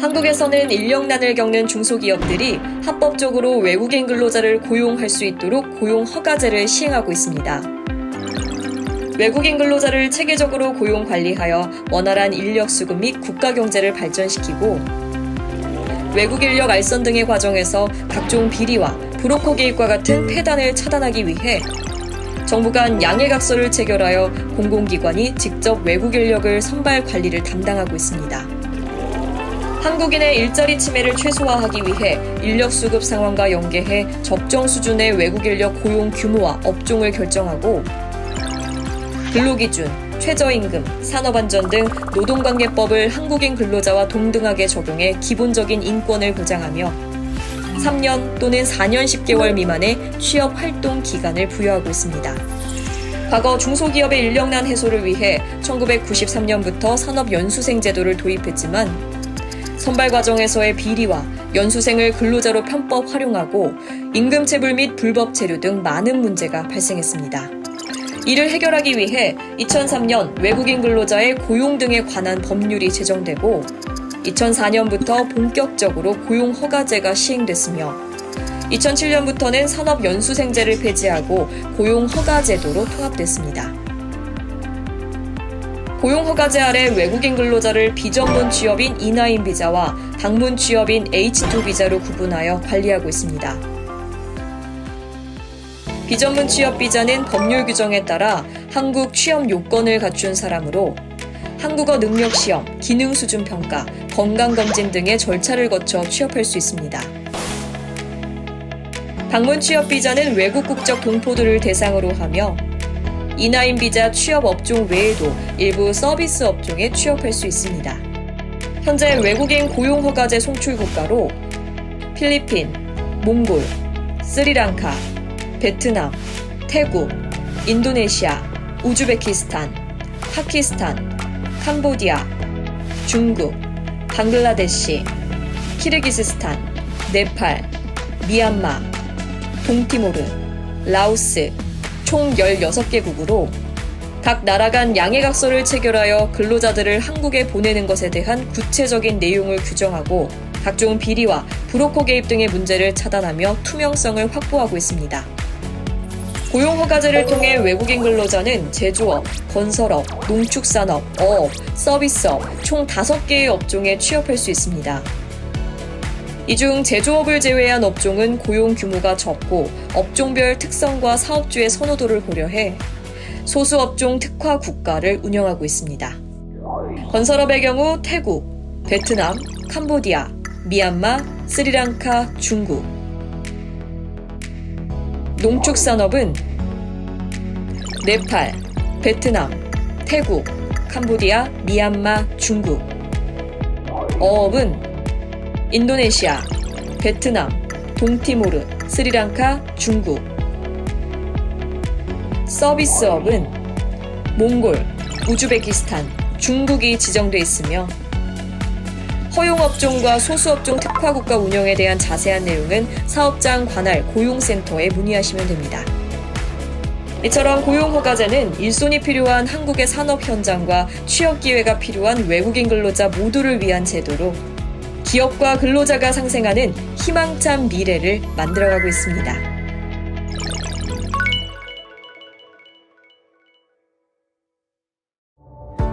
한국에서는 인력난을 겪는 중소기업들이 합법적으로 외국인 근로자를 고용할 수 있도록 고용 허가제를 시행하고 있습니다. 외국인 근로자를 체계적으로 고용 관리하여 원활한 인력 수급 및 국가 경제를 발전시키고 외국 인력 알선 등의 과정에서 각종 비리와 브로커 개입과 같은 폐단을 차단하기 위해 정부 간 양해각서를 체결하여 공공기관이 직접 외국 인력을 선발 관리를 담당하고 있습니다. 한국인의 일자리 침해를 최소화하기 위해 인력 수급 상황과 연계해 적정 수준의 외국 인력 고용 규모와 업종을 결정하고 근로기준, 최저임금, 산업안전 등 노동관계법을 한국인 근로자와 동등하게 적용해 기본적인 인권을 보장하며 3년 또는 4년 10개월 미만의 취업 활동 기간을 부여하고 있습니다. 과거 중소기업의 인력난 해소를 위해 1993년부터 산업연수생 제도를 도입했지만 선발 과정에서의 비리와 연수생을 근로자로 편법 활용하고 임금 체불 및 불법 체류 등 많은 문제가 발생했습니다. 이를 해결하기 위해 2003년 외국인 근로자의 고용 등에 관한 법률이 제정되고 2004년부터 본격적으로 고용 허가제가 시행됐으며 2007년부터는 산업 연수생제를 폐지하고 고용 허가 제도로 통합됐습니다. 고용허가제 아래 외국인 근로자를 비전문 취업인 이나인 비자와 방문 취업인 H2 비자로 구분하여 관리하고 있습니다. 비전문 취업 비자는 법률 규정에 따라 한국 취업 요건을 갖춘 사람으로 한국어 능력 시험, 기능 수준 평가, 건강 검진 등의 절차를 거쳐 취업할 수 있습니다. 방문 취업 비자는 외국 국적 동포들을 대상으로 하며 이나인 비자 취업 업종 외에도 일부 서비스 업종에 취업할 수 있습니다. 현재 외국인 고용 허가제 송출 국가로 필리핀, 몽골, 스리랑카, 베트남, 태국, 인도네시아, 우즈베키스탄, 파키스탄, 캄보디아, 중국, 방글라데시, 키르기스스탄, 네팔, 미얀마, 동티모르, 라오스, 총 16개국으로 각 나라 간 양해각서를 체결하여 근로자들을 한국에 보내는 것에 대한 구체적인 내용을 규정하고 각종 비리와 브로커 개입 등의 문제를 차단하며 투명성을 확보하고 있습니다. 고용허가제를 통해 외국인 근로자는 제조업, 건설업, 농축산업, 어업, 서비스업 총 5개의 업종에 취업할 수 있습니다. 이 중 제조업을 제외한 업종은 고용 규모가 적고 업종별 특성과 사업주의 선호도를 고려해 소수 업종 특화 국가를 운영하고 있습니다. 건설업의 경우 태국, 베트남, 캄보디아, 미얀마, 스리랑카, 중국. 농축산업은 네팔, 베트남, 태국, 캄보디아, 미얀마, 중국. 어업은 인도네시아, 베트남, 동티모르, 스리랑카, 중국. 서비스업은 몽골, 우즈베키스탄, 중국이 지정돼 있으며 허용업종과 소수업종 특화국가 운영에 대한 자세한 내용은 사업장 관할 고용센터에 문의하시면 됩니다. 이처럼 고용허가제는 일손이 필요한 한국의 산업 현장과 취업 기회가 필요한 외국인 근로자 모두를 위한 제도로 기업과 근로자가 상생하는 희망찬 미래를 만들어가고 있습니다.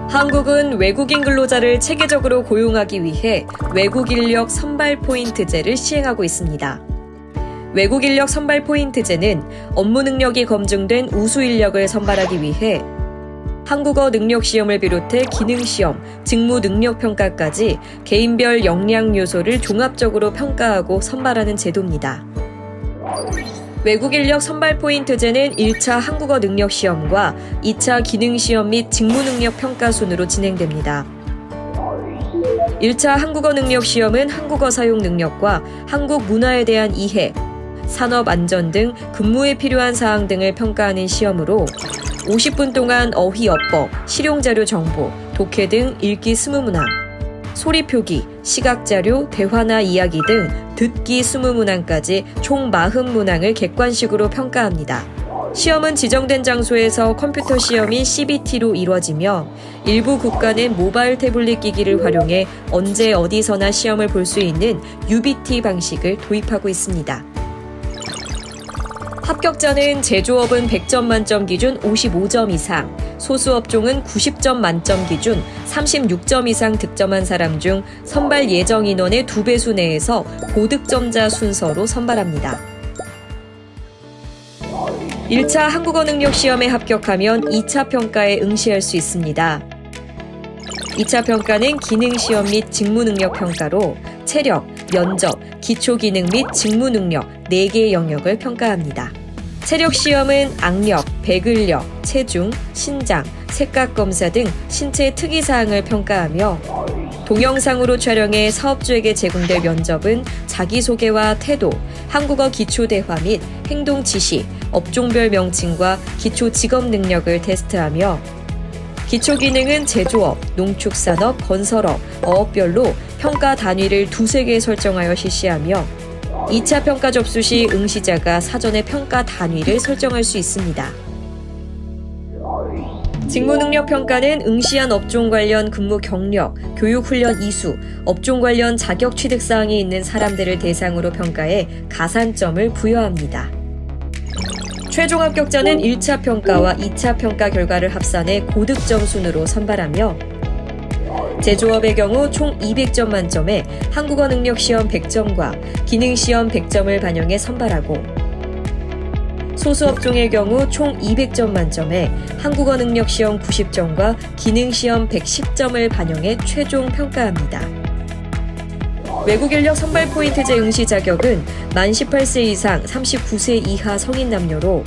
한국은 외국인 근로자를 체계적으로 고용하기 위해 외국 인력 선발 포인트제를 시행하고 있습니다. 외국 인력 선발 포인트제는 업무 능력이 검증된 우수 인력을 선발하기 위해 한국어 능력 시험을 비롯해 기능 시험, 직무 능력 평가까지 개인별 역량 요소를 종합적으로 평가하고 선발하는 제도입니다. 외국 인력 선발 포인트제는 1차 한국어 능력 시험과 2차 기능 시험 및 직무 능력 평가 순으로 진행됩니다. 1차 한국어 능력 시험은 한국어 사용 능력과 한국 문화에 대한 이해, 산업 안전 등 근무에 필요한 사항 등을 평가하는 시험으로 50분 동안 어휘 어법, 실용자료 정보, 독해 등 읽기 20문항, 소리 표기, 시각 자료, 대화나 이야기 등 듣기 20문항까지 총 40문항을 객관식으로 평가합니다. 시험은 지정된 장소에서 컴퓨터 시험이 CBT로 이루어지며 일부 국가는 모바일 태블릿 기기를 활용해 언제 어디서나 시험을 볼 수 있는 UBT 방식을 도입하고 있습니다. 합격자는 제조업은 100점 만점 기준 55점 이상, 소수업종은 90점 만점 기준 36점 이상 득점한 사람 중 선발 예정 인원의 두 배수 내에서 고득점자 순서로 선발합니다. 1차 한국어 능력 시험에 합격하면 2차 평가에 응시할 수 있습니다. 2차 평가는 기능 시험 및 직무 능력 평가로 체력, 면접, 기초 기능 및 직무 능력 4개의 영역을 평가합니다. 체력 시험은 악력, 배근력, 체중, 신장, 색각 검사 등 신체 특이 사항을 평가하며 동영상으로 촬영해 사업주에게 제공될 면접은 자기소개와 태도, 한국어 기초 대화 및 행동 지시, 업종별 명칭과 기초 직업 능력을 테스트하며 기초 기능은 제조업, 농축산업, 건설업, 어업별로 평가 단위를 두세 개 설정하여 실시하며 2차 평가 접수 시 응시자가 사전에 평가 단위를 설정할 수 있습니다. 직무능력 평가는 응시한 업종 관련 근무 경력, 교육 훈련 이수, 업종 관련 자격 취득 사항이 있는 사람들을 대상으로 평가해 가산점을 부여합니다. 최종 합격자는 1차 평가와 2차 평가 결과를 합산해 고득점 순으로 선발하며 제조업의 경우 총 200점 만점에 한국어 능력 시험 100점과 기능 시험 100점을 반영해 선발하고 소수업종의 경우 총 200점 만점에 한국어 능력 시험 90점과 기능 시험 110점을 반영해 최종 평가합니다. 외국 인력 선발 포인트제 응시 자격은 만 18세 이상 39세 이하 성인 남녀로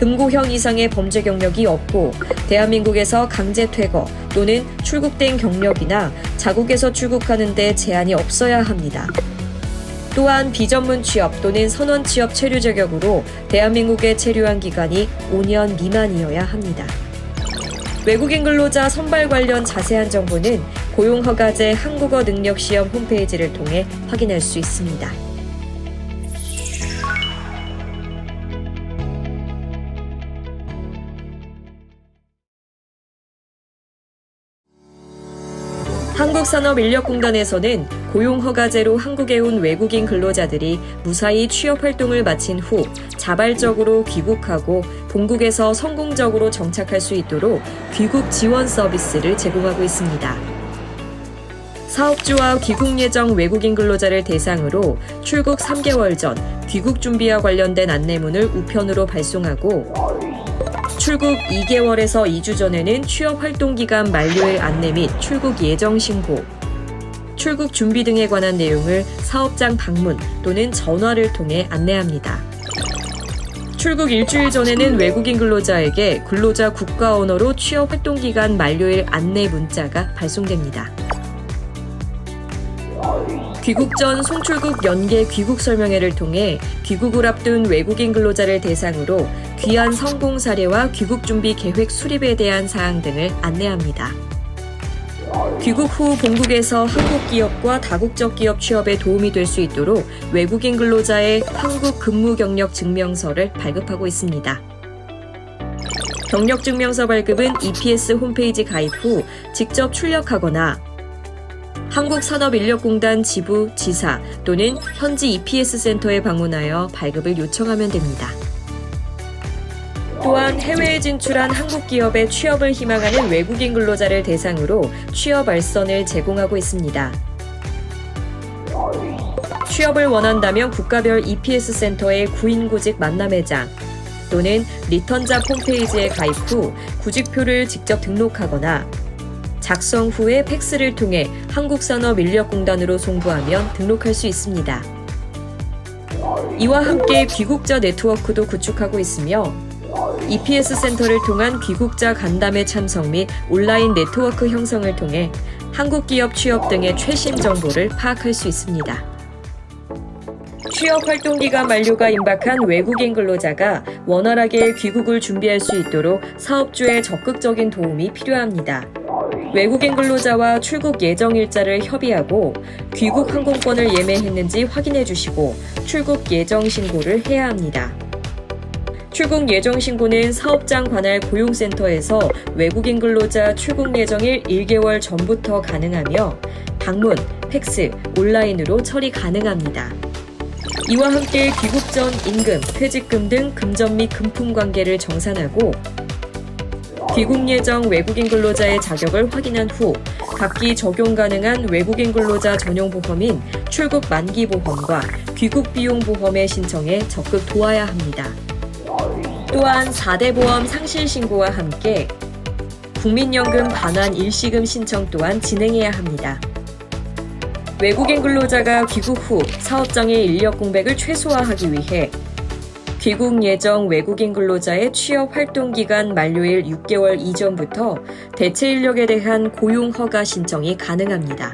금고형 이상의 범죄 경력이 없고 대한민국에서 강제 퇴거 또는 출국된 경력이나 자국에서 출국하는 데 제한이 없어야 합니다. 또한 비전문 취업 또는 선원 취업 체류 자격으로 대한민국에 체류한 기간이 5년 미만이어야 합니다. 외국인 근로자 선발 관련 자세한 정보는 고용허가제 한국어 능력 시험 홈페이지를 통해 확인할 수 있습니다. 한국산업인력공단에서는 고용허가제로 한국에 온 외국인 근로자들이 무사히 취업 활동을 마친 후 자발적으로 귀국하고 본국에서 성공적으로 정착할 수 있도록 귀국 지원 서비스를 제공하고 있습니다. 사업주와 귀국 예정 외국인 근로자를 대상으로 출국 3개월 전 귀국 준비와 관련된 안내문을 우편으로 발송하고 출국 2개월에서 2주 전에는 취업 활동 기간 만료일 안내 및 출국 예정 신고, 출국 준비 등에 관한 내용을 사업장 방문 또는 전화를 통해 안내합니다. 출국 일주일 전에는 외국인 근로자에게 근로자 국가 언어로 취업 활동 기간 만료일 안내 문자가 발송됩니다. 귀국 전 송출국 연계 귀국 설명회를 통해 귀국을 앞둔 외국인 근로자를 대상으로 귀한 성공 사례와 귀국 준비 계획 수립에 대한 사항 등을 안내합니다. 귀국 후 본국에서 한국 기업과 다국적 기업 취업에 도움이 될 수 있도록 외국인 근로자의 한국 근무 경력 증명서를 발급하고 있습니다. 경력 증명서 발급은 EPS 홈페이지 가입 후 직접 출력하거나 한국산업인력공단 지부 지사 또는 현지 EPS 센터에 방문하여 발급을 요청하면 됩니다. 또한 해외에 진출한 한국 기업에 취업을 희망하는 외국인 근로자를 대상으로 취업 알선을 제공하고 있습니다. 취업을 원한다면 국가별 EPS 센터의 구인구직 만남회장 또는 리턴잡 홈페이지에 가입 후 구직표를 직접 등록하거나 작성 후에 팩스를 통해 한국산업인력공단으로 송부하면 등록할 수 있습니다. 이와 함께 귀국자 네트워크도 구축하고 있으며 EPS 센터를 통한 귀국자 간담회 참석 및 온라인 네트워크 형성을 통해 한국 기업 취업 등의 최신 정보를 파악할 수 있습니다. 취업 활동 기간 만료가 임박한 외국인 근로자가 원활하게 귀국을 준비할 수 있도록 사업주의 적극적인 도움이 필요합니다. 외국인 근로자와 출국 예정 일자를 협의하고 귀국 항공권을 예매했는지 확인해 주시고 출국 예정 신고를 해야 합니다. 출국 예정 신고는 사업장 관할 고용센터에서 외국인 근로자 출국 예정일 1개월 전부터 가능하며 방문, 팩스, 온라인으로 처리 가능합니다. 이와 함께 귀국 전 임금, 퇴직금 등 금전 및 금품 관계를 정산하고 귀국 예정 외국인 근로자의 자격을 확인한 후 각기 적용 가능한 외국인 근로자 전용 보험인 출국 만기 보험과 귀국 비용 보험에 신청해 적극 도와야 합니다. 또한 4대 보험 상실 신고와 함께 국민연금 반환 일시금 신청 또한 진행해야 합니다. 외국인 근로자가 귀국 후 사업장의 인력 공백을 최소화하기 위해 귀국 예정 외국인 근로자의 취업 활동 기간 만료일 6개월 이전부터 대체 인력에 대한 고용 허가 신청이 가능합니다.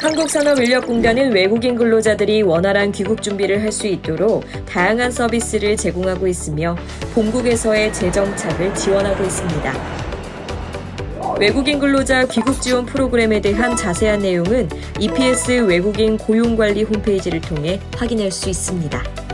한국산업인력공단은 외국인 근로자들이 원활한 귀국 준비를 할 수 있도록 다양한 서비스를 제공하고 있으며 본국에서의 재정착을 지원하고 있습니다. 외국인 근로자 귀국 지원 프로그램에 대한 자세한 내용은 EPS 외국인 고용관리 홈페이지를 통해 확인할 수 있습니다.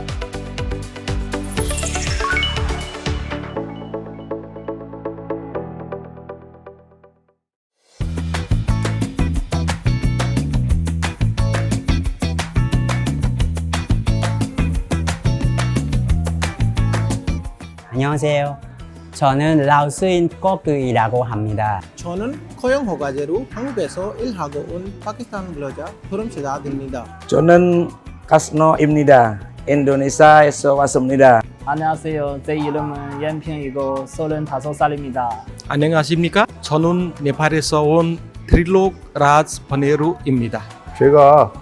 안녕하세요. 저는 라오스인 꼬끄이라고 합니다. 저는 커용 허가제로 한국에서 일하고 온 파키스탄 근로자 졸업자입니다. 저는 카스노입니다. 인도네시아에서 왔습니다. 안녕하세요. 제 이름은 연평이고 35살입니다. 안녕하십니까? 저는 네팔에서 온 트릴록 라즈 버네루입니다. 제가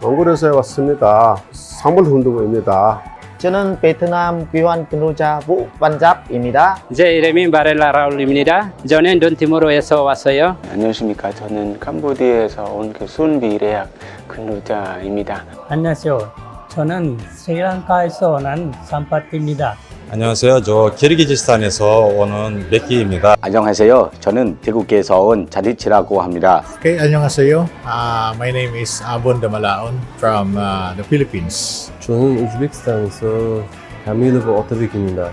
몽골에서 왔습니다. 사물 hundu고입니다. 저는 베트남 귀환 근로자 부 반잡입니다. 제 이름이 바렐라 라울입니다. 저는 돈티모로에서 왔어요. 안녕하십니까. 저는 캄보디아에서 온 그 순비례학 근로자입니다. 안녕하세요. 저는 스리랑카에서 온 산파티입니다. 안녕하세요. 저 키르기즈스탄에서 오는 맥기입니다. 안녕하세요. 저는 태국에서 온 자디치라고 합니다. Okay, 안녕하세요. Uh, my name is Abon Damalaon from uh, the Philippines. 저는 우즈베키스탄에서 가밀르브 오타빅입니다.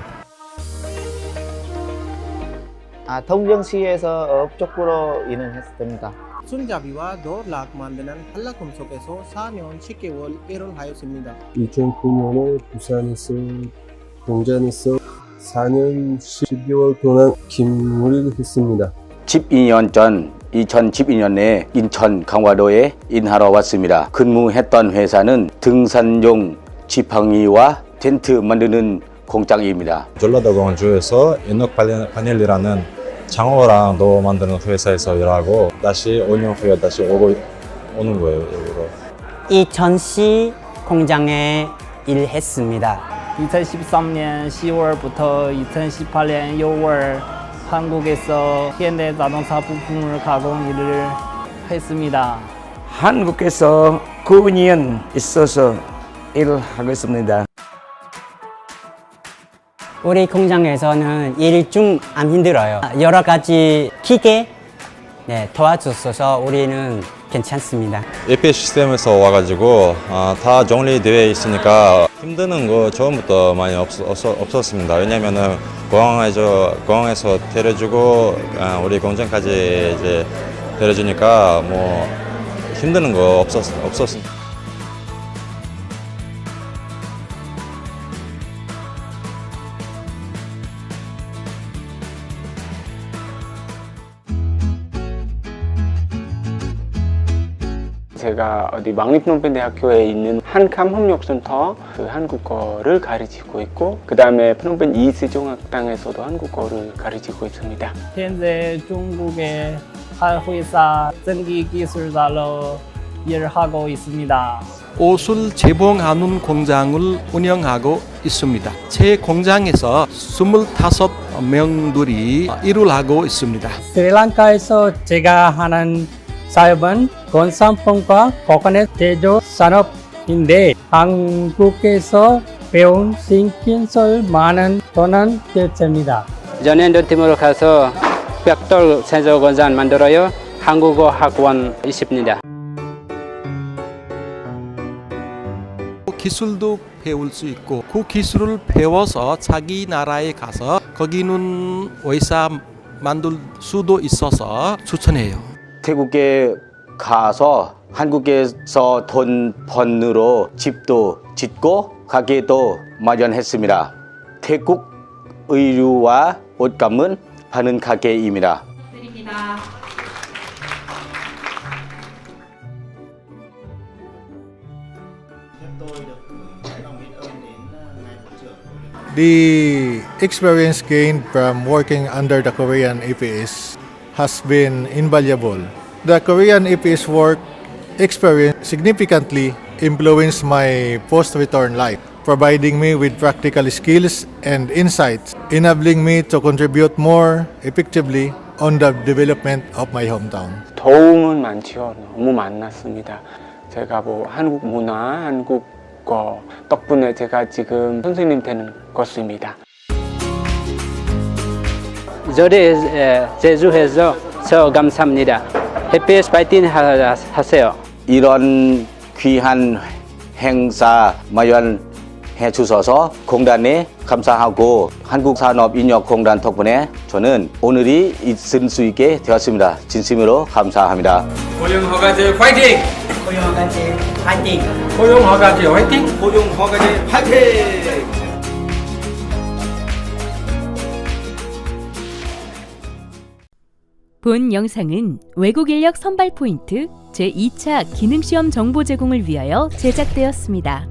아, 통정시에서 업적으로 일을 했습니다. 손잡이와 도락 만드는 한라금 속에서 4년 10개월 일을 하였습니다. 2009년에 부산에서 공장에서 4년 12개월 동안勤務를 했습니다. 12년 전 2012년에 인천 강화도에 인하러 왔습니다. 근무했던 회사는 등산용 지팡이와 텐트 만드는 공장입니다. 전라도 광주에서 인력 파넬- 파넬이라는 장어랑 도 만드는 회사에서 일하고 다시 5년 후에 다시 오고 오는 거예요. 여기로. 이천시 공장에 일했습니다. 2013년 10월부터 2018년 6월 한국에서 현대 자동차 부품을 가공 일을 했습니다. 한국에서 9년 있어서 일을 하고 있습니다. 우리 공장에서는 일 중 안 힘들어요. 여러 가지 기계 네, 도와줬어서 우리는 괜찮습니다. AP 시스템에서 와가지고 아, 다 정리되어 있으니까 힘드는 거 처음부터 많이 없, 었습니다 왜냐면은 공항에서 공항에서 데려주고 아, 우리 공장까지 이제 데려주니까 뭐 힘드는 거 없었 없었습니다. 어디 망리프놈펜 대학교에 있는 한캄 협력센터 그 한국어를 가르치고 있고 그 다음에 프놈펜 이스종학당에서도 한국어를 가르치고 있습니다. 현재 중국의 한 회사 전기 기술자로 일하고 있습니다. 옷을 재봉하는 공장을 운영하고 있습니다. 제 공장에서 25명들이 일을 하고 있습니다. 스리랑카에서 제가 하는 사업은 건산품과 코코넛 제조 산업인데 한국에서 배운 신기술 많은 돈은 결제입니다. 저는 돈티모로 가서 벽돌 세조 건산 만들어요. 한국어 학원 있습니다. 기술도 배울 수 있고 그 기술을 배워서 자기 나라에 가서 거기는 의사 만들 수도 있어서 추천해요. 태국에 가서 한국에서 돈 번으로 집도 짓고 가게도 마련했습니다. 태국 의류와 옷감은 파는 가게입니다. The experience gained from working under the Korean APS has been invaluable. The Korean APS work experience significantly influenced my post-return life, providing me with practical skills and insights, enabling me to contribute more effectively on the development of my hometown. 도움은 많지요. 너무 많았습니다. 제가 뭐 한국 문화, 한국어 덕분에 제가 지금 선생님 되는 것입니다. 저리 에, 제주해서 저 감사합니다. 해피에스 파이팅 하- 하세요. 이런 귀한 행사 마련해 주셔서 공단에 감사하고 한국산업인력공단 덕분에 저는 오늘이 있을 수 있게 되었습니다. 진심으로 감사합니다. 고용허가제 화이팅! 고용허가제 파이팅! 고용허가제 화이팅! 고용허가제 화이팅! 본 영상은 외국 인력 선발 포인트 제2차 기능시험 정보 제공을 위하여 제작되었습니다.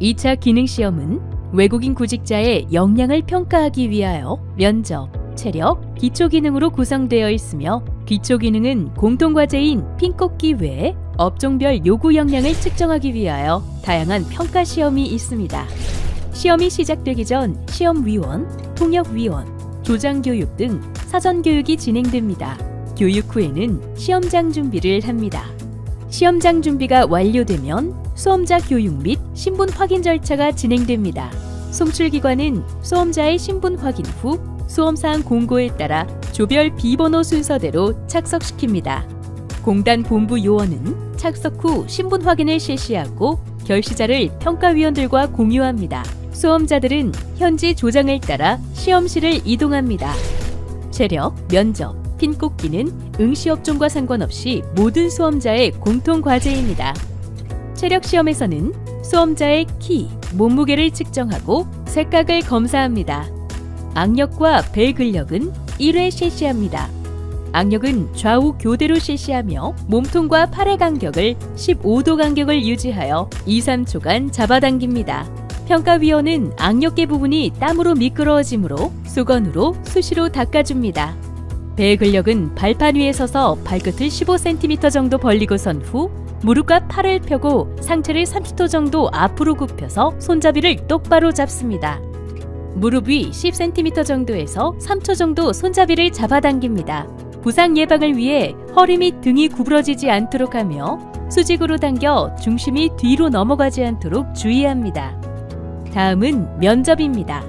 2차 기능시험은 외국인 구직자의 역량을 평가하기 위하여 면접, 체력, 기초 기능으로 구성되어 있으며 기초 기능은 공통 과제인 핀꼽기 외에 업종별 요구 역량을 측정하기 위하여 다양한 평가 시험이 있습니다. 시험이 시작되기 전 시험위원, 통역위원, 조장교육 등 사전 교육이 진행됩니다. 교육 후에는 시험장 준비를 합니다. 시험장 준비가 완료되면 수험자 교육 및 신분 확인 절차가 진행됩니다. 송출기관은 수험자의 신분 확인 후 수험사항 공고에 따라 조별 비번호 순서대로 착석시킵니다. 공단 본부 요원은 착석 후 신분 확인을 실시하고 결시자를 평가위원들과 공유합니다. 수험자들은 현지 조장을 따라 시험실을 이동합니다. 체력, 면접, 핀꼽기는 응시업종과 상관없이 모든 수험자의 공통 과제입니다. 체력 시험에서는 수험자의 키, 몸무게를 측정하고 색각을 검사합니다. 악력과 배 근력은 1회 실시합니다. 악력은 좌우 교대로 실시하며 몸통과 팔의 간격을 15도 간격을 유지하여 2, 3초간 잡아당깁니다. 평가위원은 악력계 부분이 땀으로 미끄러워지므로 수건으로 수시로 닦아줍니다. 배 근력은 발판 위에 서서 발끝을 15cm 정도 벌리고 선 후 무릎과 팔을 펴고 상체를 30도 정도 앞으로 굽혀서 손잡이를 똑바로 잡습니다. 무릎 위 10cm 정도에서 3초 정도 손잡이를 잡아당깁니다. 부상 예방을 위해 허리 및 등이 구부러지지 않도록 하며 수직으로 당겨 중심이 뒤로 넘어가지 않도록 주의합니다. 다음은 면접입니다.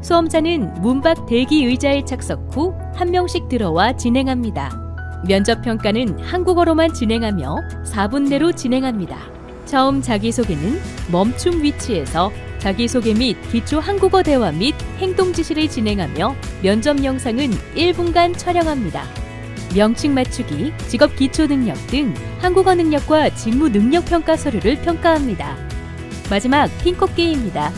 수험자는 문밖 대기 의자에 착석 후 한 명씩 들어와 진행합니다. 면접 평가는 한국어로만 진행하며 4분 내로 진행합니다. 처음 자기소개는 멈춤 위치에서 자기소개 및 기초 한국어 대화 및 행동 지시를 진행하며 면접 영상은 1분간 촬영합니다. 명칭 맞추기, 직업 기초 능력 등 한국어 능력과 직무 능력 평가 서류를 평가합니다. 마지막 핀꼽기입니다.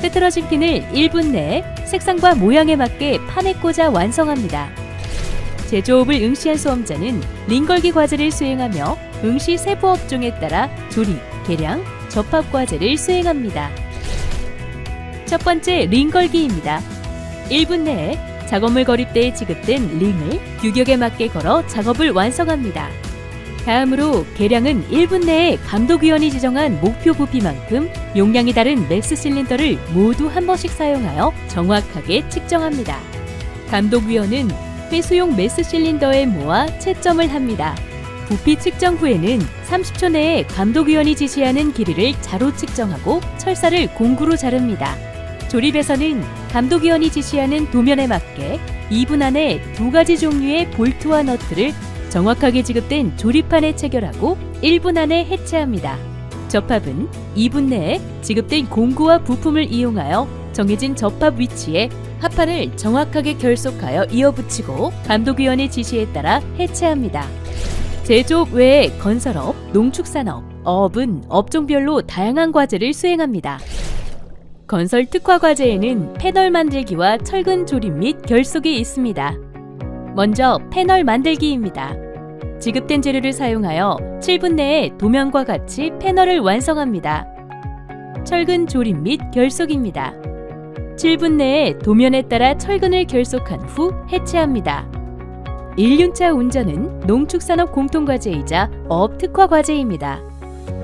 흐트러진 핀을 1분 내에 색상과 모양에 맞게 판에 꽂아 완성합니다. 제조업을 응시한 수험자는 링걸기 과제를 수행하며 응시 세부 업종에 따라 조립, 계량, 접합 과제를 수행합니다. 첫 번째 링걸기입니다. 1분 내에 작업물 거립대에 지급된 링을 규격에 맞게 걸어 작업을 완성합니다. 다음으로 계량은 1분 내에 감독위원이 지정한 목표 부피만큼 용량이 다른 맥스 실린더를 모두 한 번씩 사용하여 정확하게 측정합니다. 감독위원은 회수용 메스 실린더에 모아 채점을 합니다. 부피 측정 후에는 30초 내에 감독위원이 지시하는 길이를 자로 측정하고 철사를 공구로 자릅니다. 조립에서는 감독위원이 지시하는 도면에 맞게 2분 안에 두 가지 종류의 볼트와 너트를 정확하게 지급된 조립판에 체결하고 1분 안에 해체합니다. 접합은 2분 내에 지급된 공구와 부품을 이용하여 정해진 접합 위치에 합판을 정확하게 결속하여 이어붙이고 감독위원의 지시에 따라 해체합니다. 제조업 외에 건설업, 농축산업, 어업은 업종별로 다양한 과제를 수행합니다. 건설 특화 과제에는 패널 만들기와 철근 조립 및 결속이 있습니다. 먼저 패널 만들기입니다. 지급된 재료를 사용하여 7분 내에 도면과 같이 패널을 완성합니다. 철근 조립 및 결속입니다. 7분 내에 도면에 따라 철근을 결속한 후 해체합니다. 1륜차 운전은 농축산업 공통과제이자 어업 특화 과제입니다.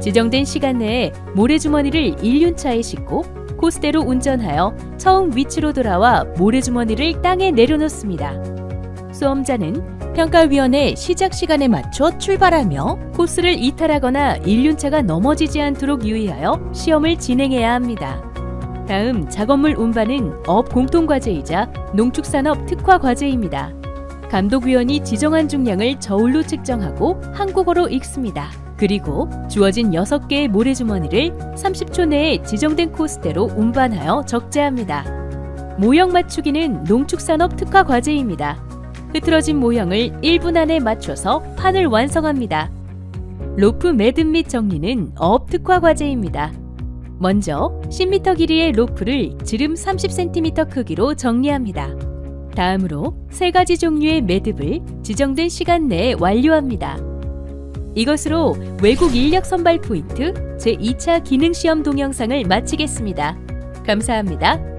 지정된 시간 내에 모래주머니를 1륜차에 싣고 코스대로 운전하여 처음 위치로 돌아와 모래주머니를 땅에 내려놓습니다. 수험자는 평가위원회 시작 시간에 맞춰 출발하며 코스를 이탈하거나 1륜차가 넘어지지 않도록 유의하여 시험을 진행해야 합니다. 다음 작업물 운반은 업 공통과제이자 농축산업 특화 과제입니다. 감독위원이 지정한 중량을 저울로 측정하고 한국어로 읽습니다. 그리고 주어진 6개의 모래주머니를 30초 내에 지정된 코스대로 운반하여 적재합니다. 모형 맞추기는 농축산업 특화 과제입니다. 흐트러진 모형을 1분 안에 맞춰서 판을 완성합니다. 로프 매듭 및 정리는 어업 특화 과제입니다. 먼저 10m 길이의 로프를 지름 30cm 크기로 정리합니다. 다음으로 세 가지 종류의 매듭을 지정된 시간 내에 완료합니다. 이것으로 외국 인력 선발 포인트 제2차 기능 시험 동영상을 마치겠습니다. 감사합니다.